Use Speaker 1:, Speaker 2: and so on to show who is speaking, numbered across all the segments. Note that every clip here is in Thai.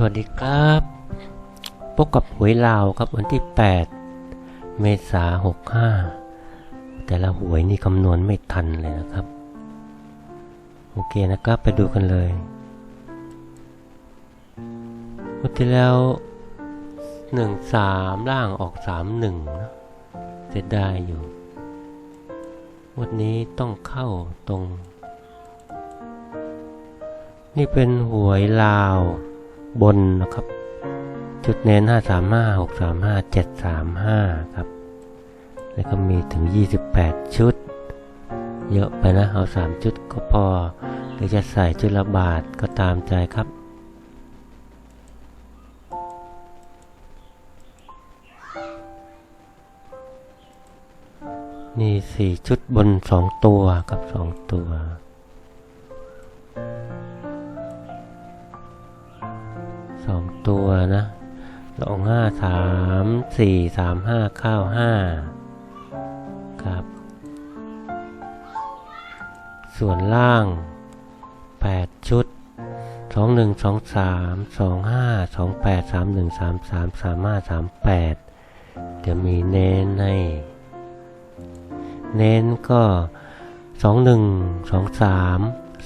Speaker 1: สวัสดีครับ พบกับหวยลาวครับวันที่ 8 เมษาหกห้าแต่ละหวยนี่คำนวณไม่ทันเลยนะครับ โอเคนะครับไปดูกันเลยวันที่แล้วหนึ่งสามล่างออกสามหนึ่งนะเสียดายอยู่ วันนี้ต้องเข้าตรง นี่เป็นหวยลาว บนนะครับ จุดเน้นห้าสามห้าหกสามห้าเจ็ดสามห้าครับ แล้วก็มีถึงยี่สิบแปดชุด เยอะไปนะ เอาสามชุดก็พอ หรือจะใส่ชุดละบาทก็ตามใจครับนี่สี่ชุดบนสองตัวกับสองตัว สองตัวนะสองห้าสามสี่สามห้าเข้าห้าครับ ส่วนล่างแปดชุดสองหนึ่งสองสามสองห้าสองแปดสามหนึ่งสามสามสามห้าสามแปดเดี๋ยวมีเน้นให้ เน้นก็สองหนึ่งสองสาม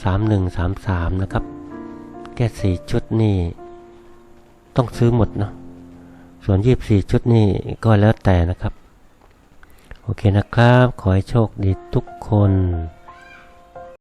Speaker 1: สามหนึ่งสามสามนะครับแค่สี่ชุดนี่ ต้องซื้อหมดเนาะส่วน 24 ชุดนี่ก็แล้วแต่นะครับ โอเคนะครับ ขอให้โชคดีทุกคน